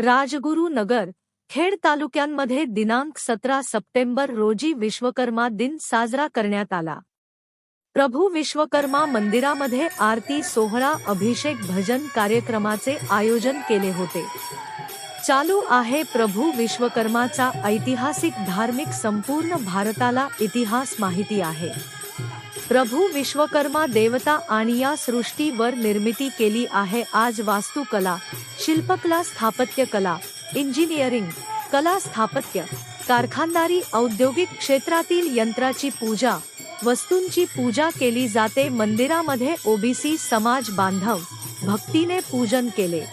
राजगुरू नगर, खेड तालुक्यांमध्ये दिनांक सतरा सप्टेंबर रोजी विश्वकर्मा दिन साजरा करण्यात आला. प्रभू विश्वकर्मा मंदिरामध्ये आरती, सोहळा, अभिषेक, भजन कार्यक्रमाचे आयोजन केले होते. चालू आहे प्रभू विश्वकर्माचा ऐतिहासिक, धार्मिक, संपूर्ण भारताला इतिहास माहिती आहे. प्रभू विश्वकर्मा देवता आणि या सृष्टीवर निर्मिती केली आहे. आज वास्तुकला शिल्पकला स्थापत्यकला इंजिनिअरिंग कला स्थापत्य कारखानदारी औद्योगिक क्षेत्रातील यंत्राची पूजा वस्तूंची पूजा केली जाते. मंदिरामध्ये ओबीसी समाज बांधव भक्तीने पूजन केले.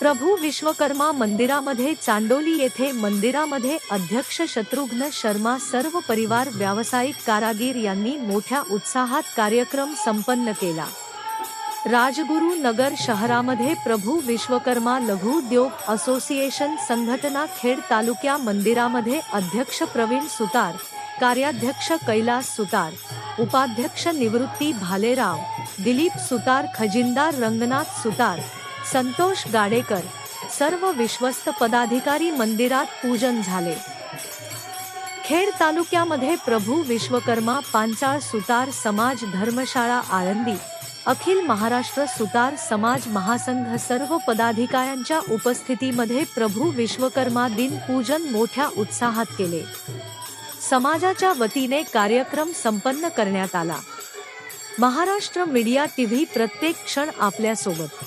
प्रभू विश्वकर्मा मंदिरामध्ये चांडोली येथे मंदिरामध्ये अध्यक्ष शत्रुघ्न शर्मा सर्व परिवार व्यावसायिक कारागीर यांनी मोठ्या उत्साहात कार्यक्रम संपन्न केला. राजगुरू नगर शहरामध्ये प्रभू विश्वकर्मा लघु उद्योग असोसिएशन संघटना खेड तालुक्या मंदिरामध्ये अध्यक्ष प्रवीण सुतार, कार्याध्यक्ष कैलास सुतार, उपाध्यक्ष निवृत्ती भालेराव, दिलीप सुतार, खजिनदार रंगनाथ सुतार संतोष गाडेकर सर्व विश्वस्त पदाधिकारी मंदिरात पूजन झाले. खेड तालुक्यामध्ये प्रभू विश्वकर्मा पांचाळ सुतार समाज धर्मशाळा आळंदी अखिल महाराष्ट्र सुतार समाज महासंघ सर्व पदाधिकाऱ्यांच्या उपस्थितीमध्ये प्रभू विश्वकर्मा दिन पूजन मोठ्या उत्साहात केले. समाजाच्या वतीने कार्यक्रम संपन्न करण्यात आला. महाराष्ट्र मीडिया टीव्ही प्रत्येक क्षण आपल्यासोबत.